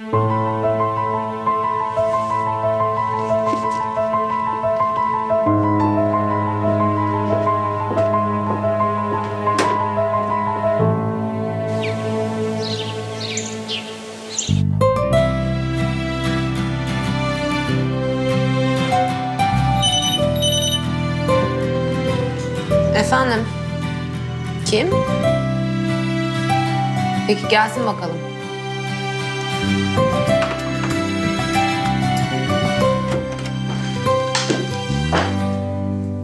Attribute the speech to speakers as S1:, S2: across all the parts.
S1: Efendim? Kim? Peki gelsin bakalım.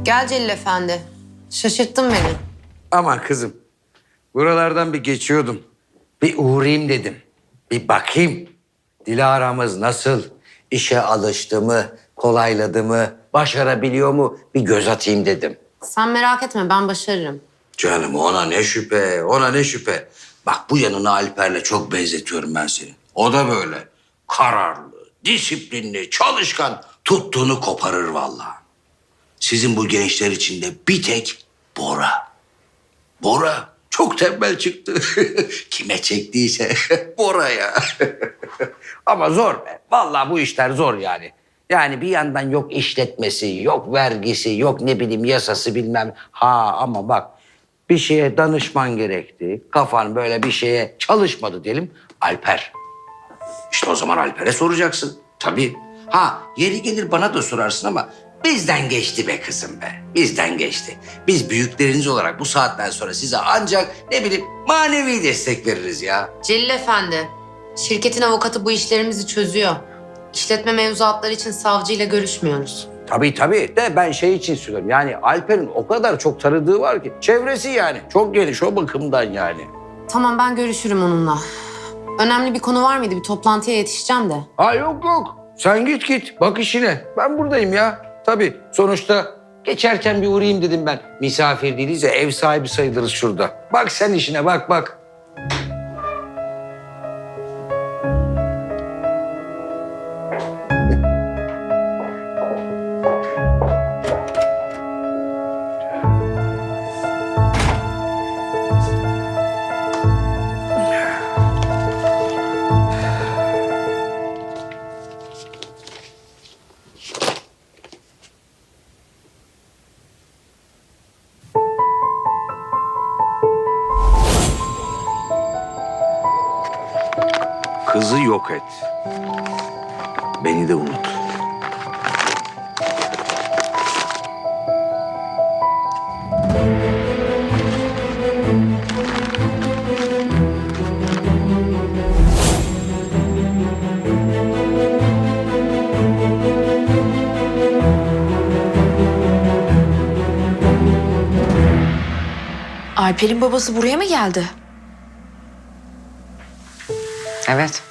S1: Gel Celil Efendi. Şaşırttın beni.
S2: Aman kızım. Buralardan bir geçiyordum. Bir uğrayayım dedim. Bir bakayım. Dilara'mız nasıl? İşe alıştı mı? Kolayladı mı? Başarabiliyor mu? Bir göz atayım dedim.
S1: Sen merak etme ben başarırım.
S2: Canım ona ne şüphe, ona ne şüphe. Bak bu yanını Alper'le çok benzetiyorum ben seni. O da böyle. Kararlı, disiplinli, çalışkan. Tuttuğunu koparır vallahi. Sizin bu gençler içinde bir tek Bora. Bora çok tembel çıktı. Kime çektiyse Bora ya. Ama zor be. Vallahi bu işler zor yani. Yani bir yandan yok işletmesi, yok vergisi, yok ne bileyim yasası bilmem. Ha ama bak bir şeye danışman gerekti. Kafan böyle bir şeye çalışmadı diyelim. Alper. İşte o zaman Alper'e soracaksın. Tabii. Ha yeri gelir bana da sorarsın ama bizden geçti be kızım be. Bizden geçti. Biz büyükleriniz olarak bu saatten sonra size ancak ne bileyim manevi destek veririz ya.
S1: Celil Efendi, şirketin avukatı bu işlerimizi çözüyor. İşletme mevzuatları için savcıyla görüşmüyoruz.
S2: Tabii tabii de ben şey için söylüyorum. Yani Alper'in o kadar çok tanıdığı var ki. Çevresi yani. Çok geniş o bakımdan yani.
S1: Tamam ben görüşürüm onunla. Önemli bir konu var mıydı? Bir toplantıya yetişeceğim de.
S2: Ha yok yok. Sen git git. Bak işine. Ben buradayım ya. Tabii. Sonuçta geçerken bir uğrayayım dedim ben. Misafir değiliz ya ev sahibi sayılırız şurada. Bak sen işine bak bak. Kızı yok et. Beni de unut.
S3: Alper'in babası buraya mı geldi?
S4: Evet.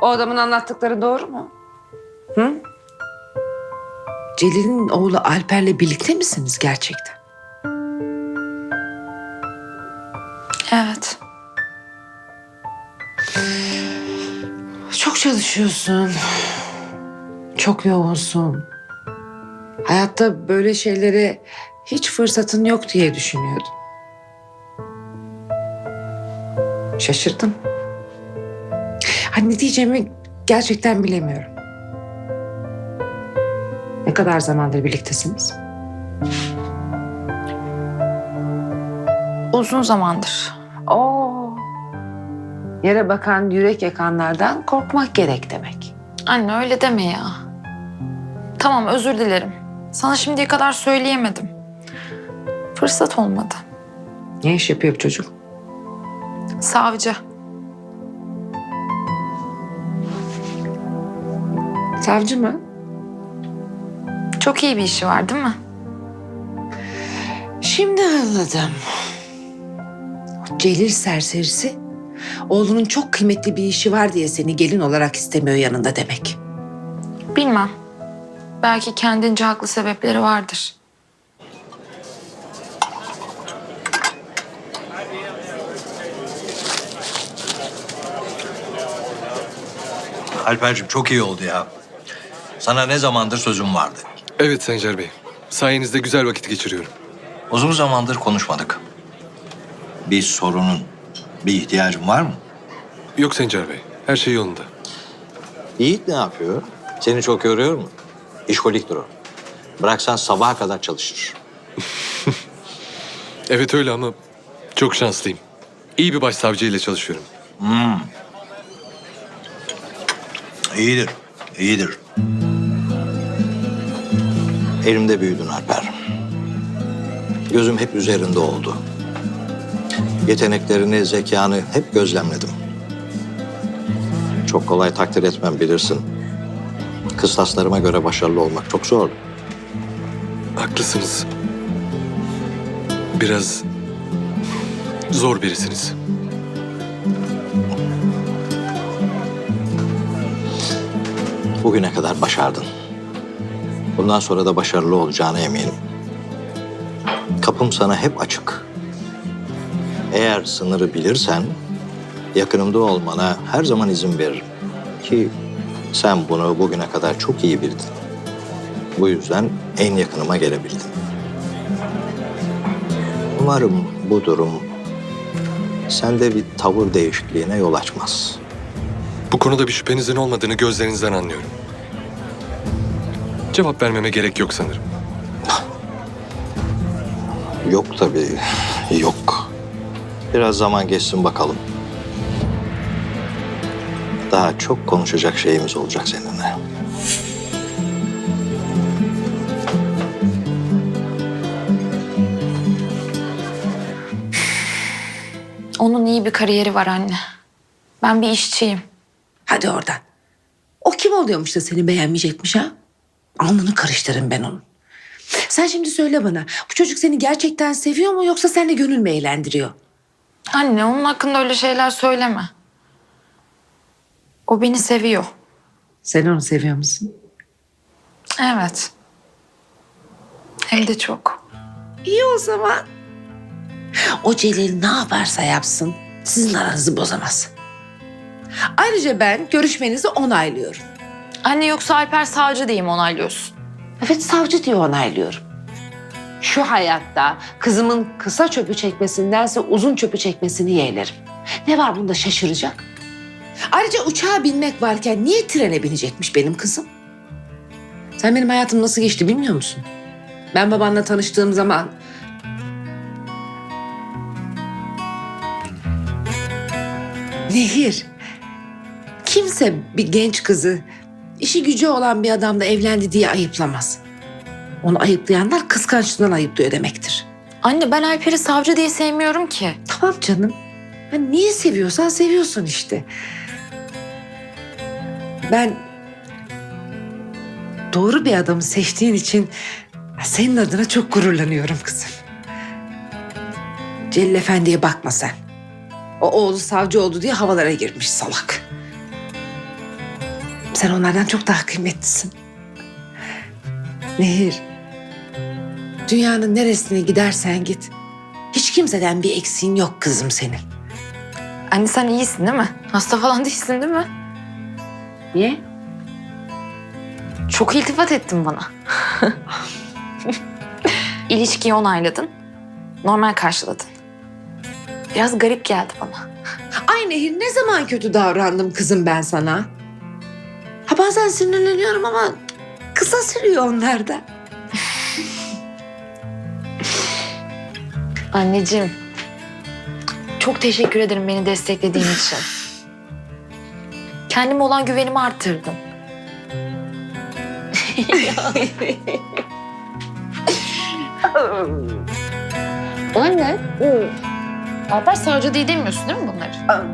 S4: O adamın anlattıkları doğru mu? Hı? Celil'in oğlu Alper'le birlikte misiniz gerçekten?
S3: Evet.
S4: Çok çalışıyorsun. Çok yoğunsun. Hayatta böyle şeylere hiç fırsatın yok diye düşünüyordum. Şaşırdım. Hani ne diyeceğimi gerçekten bilemiyorum. Ne kadar zamandır birliktesiniz?
S3: Uzun zamandır.
S4: Oo. Yere bakan, yürek yakanlardan korkmak gerek demek.
S3: Anne öyle deme ya. Tamam özür dilerim. Sana şimdiye kadar söyleyemedim. Fırsat olmadı.
S4: Ne iş yapıyor bu çocuk?
S3: Savcı.
S4: Savcı mı?
S3: Çok iyi bir işi var değil mi?
S4: Şimdi anladım. O Celil serserisi oğlunun çok kıymetli bir işi var diye seni gelin olarak istemiyor yanında demek.
S3: Bilmem. Belki kendince haklı sebepleri vardır.
S5: Alper'cim çok iyi oldu ya. Sana ne zamandır sözüm vardı.
S6: Evet Sencer Bey. Sayenizde güzel vakit geçiriyorum.
S5: Uzun zamandır konuşmadık. Bir sorunun, bir ihtiyacın var mı?
S6: Yok Sencer Bey. Her şey yolunda.
S5: Yiğit ne yapıyor? Seni çok yoruyor mu? İşkoliktir o. Bıraksan sabaha kadar çalışır.
S6: Evet öyle ama çok şanslıyım. İyi bir başsavcı ile çalışıyorum.
S5: İyidir, iyidir. Elimde büyüdün Alper. Gözüm hep üzerinde oldu. Yeteneklerini, zekanı hep gözlemledim. Çok kolay takdir etmem bilirsin. Kıstaslarıma göre başarılı olmak çok zor.
S6: Haklısınız. Biraz zor birisiniz.
S5: Bugüne kadar başardın. Bundan sonra da başarılı olacağına eminim. Kapım sana hep açık. Eğer sınırı bilirsen yakınımda olmana her zaman izin veririm. Ki sen bunu bugüne kadar çok iyi bildin. Bu yüzden en yakınıma gelebildin. Umarım bu durum sende bir tavır değişikliğine yol açmaz.
S6: Bu konuda bir şüphenizin olmadığını gözlerinizden anlıyorum. Cevap vermeme gerek yok sanırım.
S5: Yok tabii, yok. Biraz zaman geçsin bakalım. Daha çok konuşacak şeyimiz olacak seninle.
S3: Onun iyi bir kariyeri var anne. Ben bir işçiyim.
S4: Hadi oradan. O kim oluyormuş da seni beğenmeyecekmiş ha? Alnını karıştırın ben onun. Sen şimdi söyle bana. Bu çocuk seni gerçekten seviyor mu yoksa seninle gönül mü eğlendiriyor?
S3: Anne onun hakkında öyle şeyler söyleme. O beni seviyor.
S4: Sen onu seviyor musun?
S3: Evet. Hem de çok.
S4: İyi o zaman. O Celil ne yaparsa yapsın sizin aranızı bozamaz. Ayrıca ben görüşmenizi onaylıyorum.
S3: Anne yoksa Alper savcı diyeyim onaylıyorsun.
S4: Evet savcı diye onaylıyorum. Şu hayatta kızımın kısa çöpü çekmesindense uzun çöpü çekmesini yeğlerim. Ne var bunda şaşıracak? Ayrıca uçağa binmek varken niye trene binecekmiş benim kızım? Sen benim hayatım nasıl geçti bilmiyor musun? Ben babanla tanıştığım zaman... Nehir, kimse bir genç kızı işi gücü olan bir adamla evlendi diye ayıplamaz. Onu ayıplayanlar kıskançlığından ayıplıyor demektir.
S3: Anne ben Alper'i savcı diye sevmiyorum ki.
S4: Tamam canım. Ya niye seviyorsan seviyorsun işte. Ben doğru bir adamı seçtiğin için senin adına çok gururlanıyorum kızım. Celil Efendi'ye bakma sen. O oğlu savcı oldu diye havalara girmiş salak. Sen onlardan çok daha kıymetlisin. Nehir, dünyanın neresine gidersen git. Hiç kimseden bir eksiğin yok kızım senin.
S3: Anne sen iyisin değil mi? Hasta falan değilsin değil mi?
S4: Niye?
S3: Çok iltifat ettin bana. İlişkiyi onayladın. Normal karşıladın. Biraz garip geldi bana.
S4: Ay Nehir ne zaman kötü davrandım kızım ben sana? Bazen sinirleniyorum ama kısa sürüyor onlar da.
S3: Anneciğim. Çok teşekkür ederim beni desteklediğin için. Kendime olan güvenimi arttırdın. Anne. Alper savcı değil demiyorsun değil mi bunları?